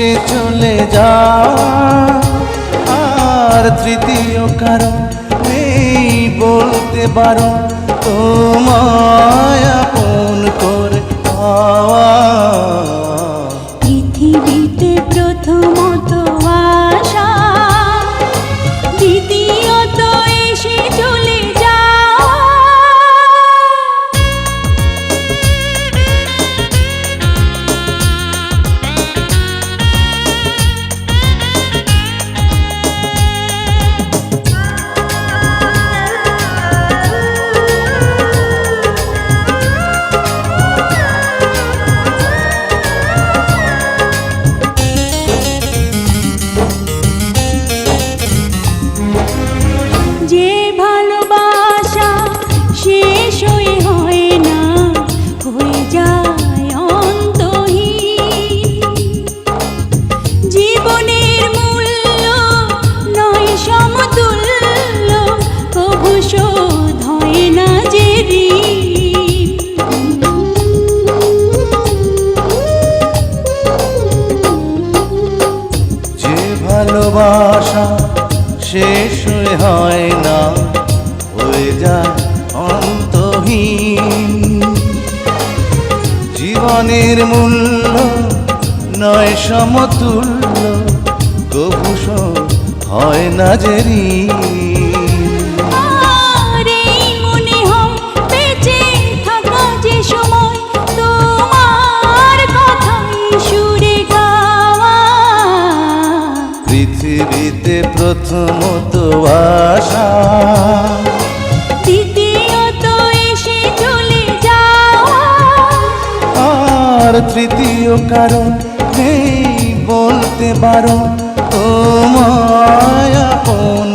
এসে চলে যা আর তৃতীয় কারণ নেই বলতে পারো তোমায় আপন করে পাওয়া। ভালোবাসা শেষ হয়ে না, হয়ে যায় অন্তহীন জীবনের মূল্য নয় সমতুল্য কবুষ হয় না যে ঋণ। কারণ নেই বলতে পারো তোমায় আপন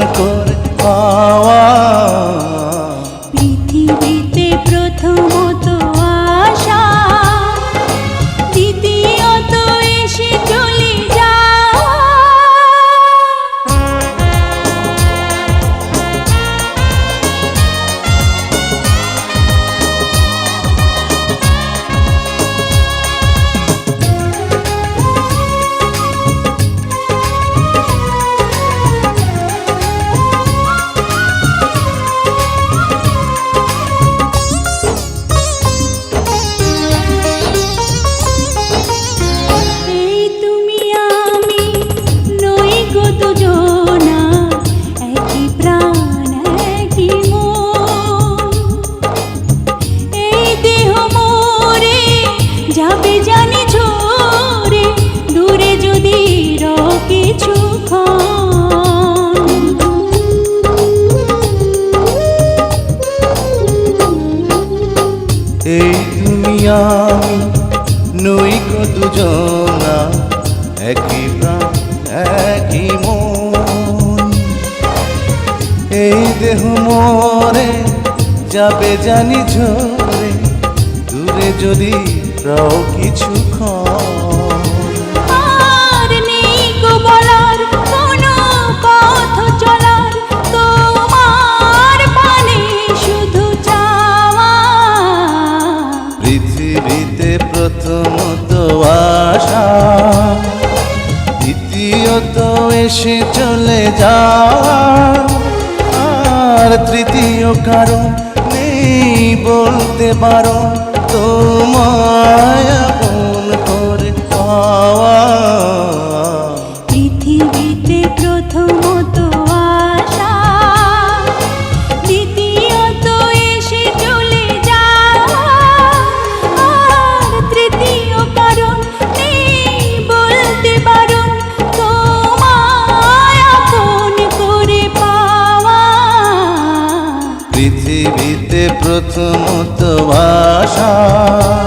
এই তুমি আমি নই দুজনা, একই প্রাণ, একই মন। এই দেহ মরে যাবে জানি ঝরে, দূরে যদি রাও কিছুক্ষণ আর পৃথিবীতে প্রথমত আশা দ্বিতীয়ত এসে চলে যাওয়া। আর তৃতীয় কারণ নেই বলতে পারো, তোমায় পাওয়া। পৃথিবীতে প্রথমত পৃথিবীতে প্রথমত আশা